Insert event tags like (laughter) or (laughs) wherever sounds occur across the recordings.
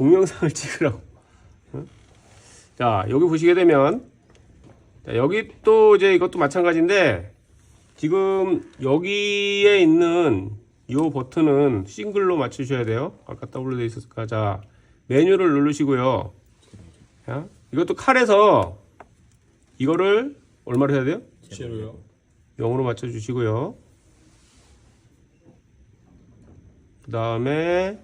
동영상을 (laughs) 찍으라고. 어? 자, 여기 보시게 되면 자, 여기 또 이제 이것도 마찬가지인데 지금 여기에 있는 이 버튼은 싱글로 맞추셔야 돼요. 아까 W 돼 있었을까? 자, 메뉴를 누르시고요. 자, 이것도 칼에서 이거를 얼마로 해야 돼요? 제로요. 0으로 맞춰 주시고요. 그 다음에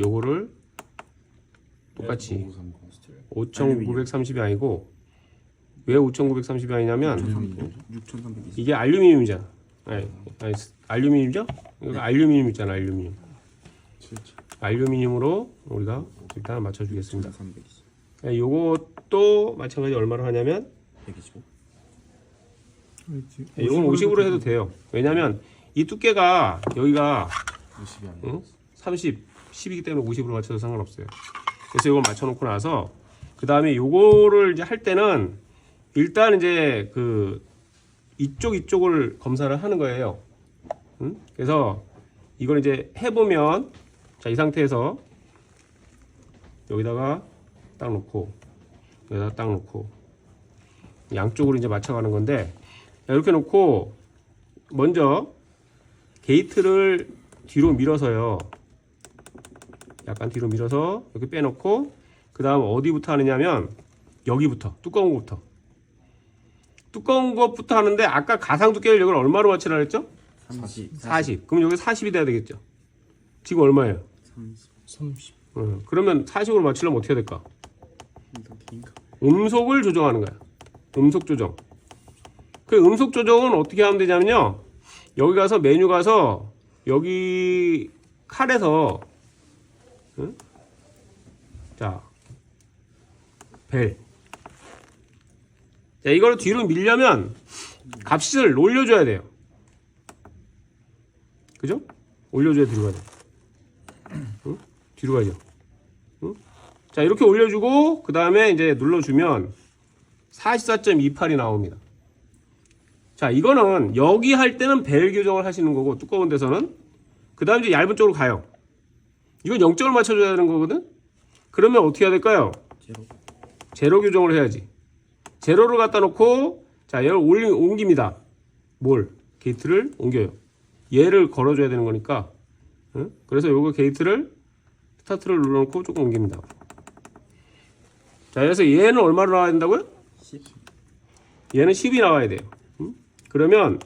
요거를 똑같이 5,930이 아니고 왜 5,930이 아니냐면 6,320. 이게 알루미늄이잖아. 아니, 아니 알루미늄이죠? 이거 알루미늄 있잖아, 알루미늄. 알루미늄으로 우리가 일단 맞춰 주겠습니다. 320. 네, 요것도 마찬가지 얼마로 하냐면 125. 네, 이건 50으로 해도 돼요. 왜냐면 이 두께가 여기가 50이 아니야. 응? 30, 10이기 때문에 50으로 맞춰도 상관없어요. 그래서 이걸 맞춰놓고 나서 그 다음에 요거를 이제 할 때는 일단 이제 그 이쪽 이쪽을 검사를 하는 거예요. 응? 그래서 이걸 이제 해보면 자 이 상태에서 여기다가 딱 놓고 여기다 딱 놓고 양쪽으로 이제 맞춰가는 건데 자, 이렇게 놓고 먼저 게이트를 뒤로 밀어서요. 약간 뒤로 밀어서 이렇게 빼놓고 그 다음 어디부터 하느냐면 여기부터 두꺼운 것부터 두꺼운 것부터 하는데 아까 가상 두께를 여기를 얼마로 맞추라 그랬죠? 30. 40 그럼 여기 40이 돼야 되겠죠 지금 얼마예요? 30. 30. 어, 그러면 40으로 맞추려면 어떻게 해야 될까? 음속을 조정하는 거야. 음속 조정. 그 음속 조정은 어떻게 하면 되냐면요. 여기 가서 메뉴 가서 여기 칼에서 응? 자, 벨. 자, 이걸 뒤로 밀려면 값을 올려줘야 돼요. 그죠? 올려줘야 뒤로 가야 돼. 응? 뒤로 가죠. 자 이렇게 올려주고 그 다음에 이제 눌러주면 44.28이 나옵니다. 자 이거는 여기 할 때는 벨 교정을 하시는 거고 두꺼운 데서는 그 다음 이제 얇은 쪽으로 가요. 이건 0점을 맞춰줘야 되는 거거든. 그러면 어떻게 해야 될까요? 제로. 제로 교정을 해야지. 제로를 갖다 놓고 자 얘를 올리, 옮깁니다. 뭘? 게이트를 옮겨요. 얘를 걸어줘야 되는 거니까. 응? 그래서 요거 게이트를 스타트를 눌러놓고 조금 옮깁니다. 자 그래서 얘는 얼마로 나와야 된다고요? 10. 얘는 10이 나와야 돼요. 응? 그러면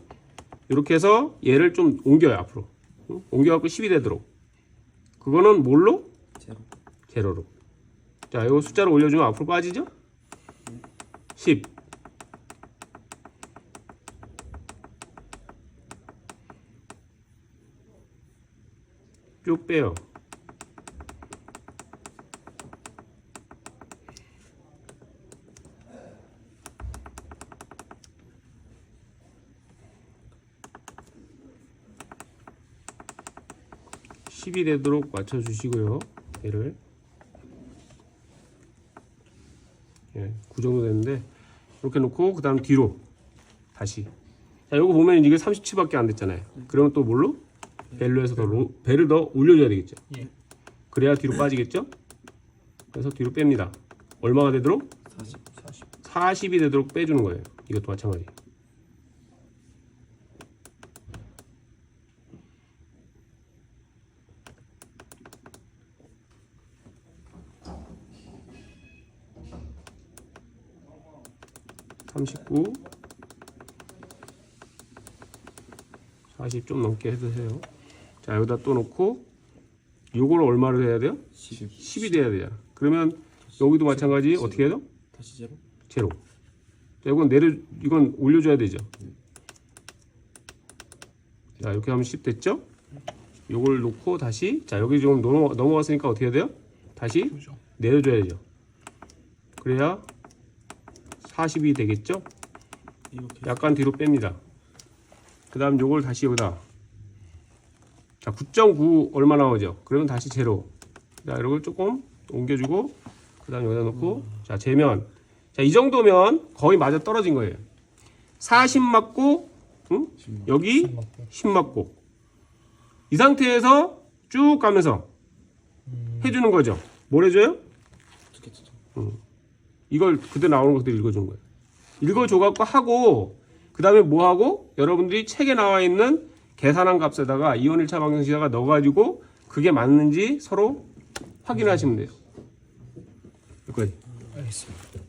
이렇게 해서 얘를 좀 옮겨요 앞으로. 응? 옮겨갖고 10이 되도록. 그거는 뭘로? 제로. 제로로. 자, 이거 숫자를 올려주면 앞으로 빠지죠? 10. 쭉 빼요. (10이) 되도록 맞춰주시고요 얘를 예, 그 정도 됐는데 이렇게 놓고 그 다음 뒤로 다시 자 이거 보면 이게 37밖에 안 됐잖아요 그러면 또 뭘로? 벨로 해서 더 로, 벨을 더 올려줘야 되겠죠 예. 그래야 뒤로 빠지겠죠 그래서 뒤로 뺍니다 얼마가 되도록? 40. 40. 40이 되도록 빼주는 거예요 이것도 마찬가지 삼십구, 사십 좀 넘게 해도 해요. 자 여기다 또 놓고 요거를 얼마로 해야 돼요? 10. 10이 돼야 되잖아. 그러면 여기도 마찬가지 어떻게 해요? 다시 제로. 제로. 자, 이건 내려 이건 올려줘야 되죠. 자 이렇게 하면 10 됐죠? 요걸 놓고 다시 자 여기 지금 넘어, 넘어왔으니까 어떻게 해야 돼요? 다시. 내려줘야죠. 그래야 40이 되겠죠? 이렇게. 약간 뒤로 뺍니다. 그 다음 요걸 다시 여기다 자 9.9 얼마 나오죠? 그러면 다시 제로 자 이걸 조금 옮겨주고 그 다음 여기다 놓고 자 재면 자 이 정도면 거의 맞아 떨어진 거예요 40 맞고 응? 여기 10 맞고 이 상태에서 쭉 가면서 해주는 거죠. 뭘 해줘요? 죠 이걸 그때 나오는 것들 읽어주는 거예요. 읽어줘갖고 하고 그 다음에 뭐 하고 여러분들이 책에 나와 있는 계산한 값에다가 이온 1차 방정식에다가 넣어가지고 그게 맞는지 서로 확인하시면 돼요. 여기까지. 알겠습니다.